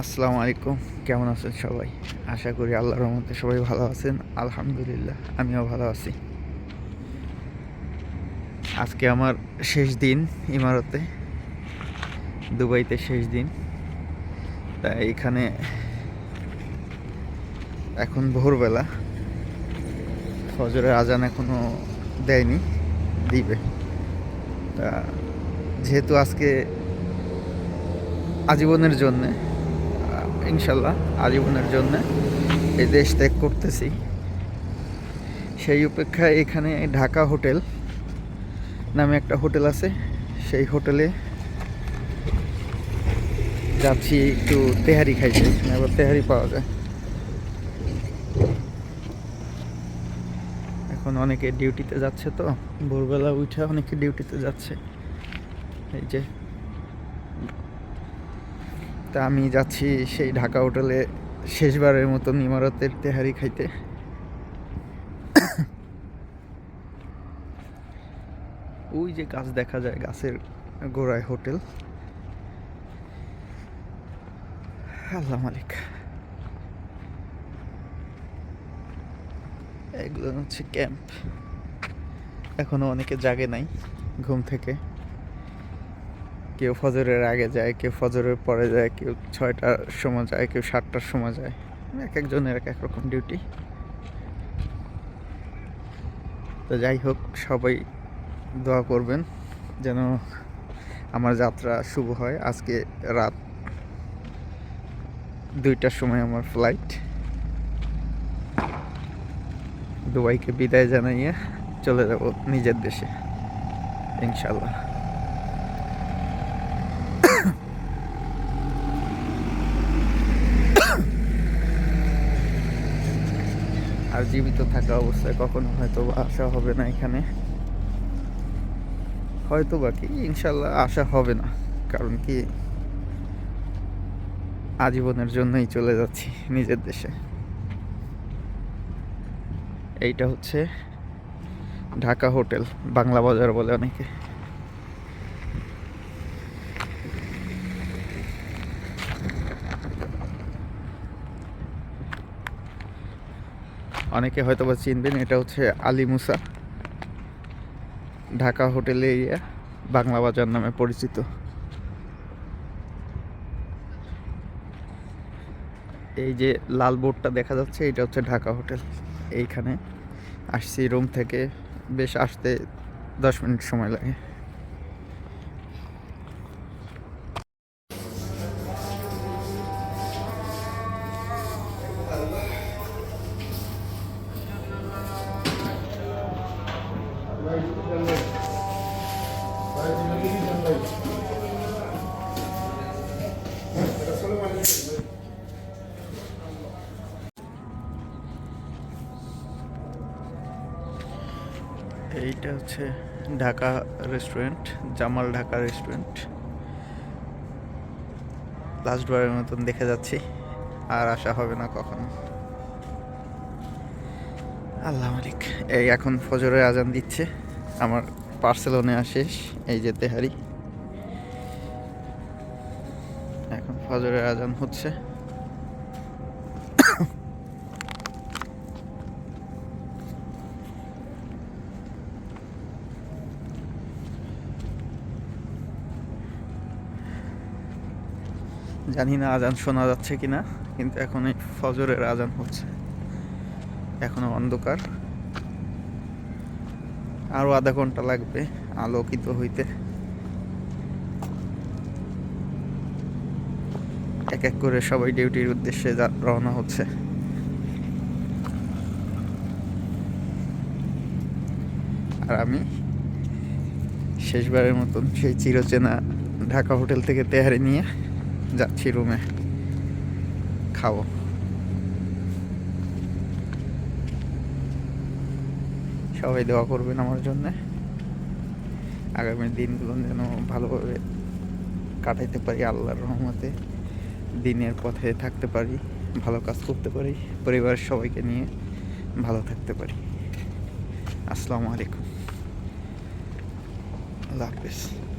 আসসালামু আলাইকুম। কেমন আছেন সবাই? আশা করি আল্লাহর রহমতে সবাই ভালো আছেন। আলহামদুলিল্লাহ, আমিও ভালো আছি। আজকে আমার শেষ দিন ইমারতে। দুবাইতে শেষ দিন। তাই এখানে এখন ভোরবেলা। ফজরের আজান এখনও দেয়নি, দিবে। তা যেহেতু আজকে আজীবনের জন্যে ইনশাল্লাহ আজীবনের জন্য এই দেশ ত্যাগ করতেছি। সেই অপেক্ষায় এখানে ঢাকা হোটেল নামে একটা হোটেল আছে। সেই হোটেলে যাচ্ছি একটু তেহারি খাইতে এবার তেহারি পাওয়া যায়। এখন অনেকে ডিউটিতে যাচ্ছে তো, ভোরবেলা উঠে অনেকে ডিউটিতে যাচ্ছে। এই যে তা আমি যাচ্ছি সেই ঢাকা হোটেলে শেষবারের মতন ইমারতের তেহারি খাইতে। ওই যে গাছ দেখা যায়, গাছের গোড়ায় হোটেল। আল্লাহ মালিক। এগুলো হচ্ছে ক্যাম্প। এখনও অনেকে জাগে নাই ঘুম থেকে। কেউ ফজরের আগে যায়, কেউ ফজরের পরে যায়, কেউ ছয়টার সময় যায়, কেউ সাতটার সময় যায়। এক একজনের এক এক রকম ডিউটি তো যাই হোক, সবাই দোয়া করবেন যেন আমার যাত্রা শুভ হয়। আজকে রাত দুইটার সময় আমার ফ্লাইট দুবাইকে বিদায় জানাইয়ে চলে যাব নিজের দেশে ইনশাল্লাহ আর জীবিত থাকা অবস্থায় কখনো হয়তো আসা হবে না এখানে। হয়তো বা কি? ইনশাল্লাহ আসা হবে না। কারণ কি? আজীবনের জন্যই চলে যাচ্ছি নিজের দেশে। এইটা হচ্ছে ঢাকা হোটেল, বাংলা বাজার বলে অনেকে। অনেকে হয়তো বা চিনবেন, এটা হচ্ছে আলী মুসা। ঢাকা হোটেল এরিয়া, বাংলা বাজার নামে পরিচিত। এই যে লাল বোর্ডটা দেখা যাচ্ছে, এটা হচ্ছে ঢাকা হোটেল। এইখানে আসছি রুম থেকে, বেশ আসতে দশ মিনিট সময় লাগে। এইটা হচ্ছে Dhaka restaurant Jamal Dhaka restaurant last বারের মতন দেখে যাচ্ছি, আর আসা হবে না কখনো। আল্লাহ মালিক, এই এখন ফজরের আজান দিচ্ছে, আমার পার্সেলও নেওয়া শেষ, এই যে তেহারি। এখন ফজরের আজান হচ্ছে। জানি না আজান শোনা যাচ্ছে কিনা, কিন্তু এখন এই ফজরের আজান হচ্ছে। এখনও অন্ধকার। আরও আধা ঘণ্টা লাগবে আলোকিত হইতে। এক এক করে সবাই ডিউটির উদ্দেশ্যে রওনা হচ্ছে। আর আমি শেষবারের মতন সেই চিরচেনা ঢাকা হোটেল থেকে তেহারি নিয়ে যাচ্ছি রুমে। খাব। সবাই দোয়া করবেন আমার জন্য। আগামী দিনগুলো যেন ভালোভাবে কাটাইতে পারি আল্লাহর রহমতে। দিনের পথে থাকতে পারি, ভালো কাজ করতে পারি, পরিবারের সবাইকে নিয়ে ভালো থাকতে পারি। আসসালামু আলাইকুম। আল্লাহ হাফিজ।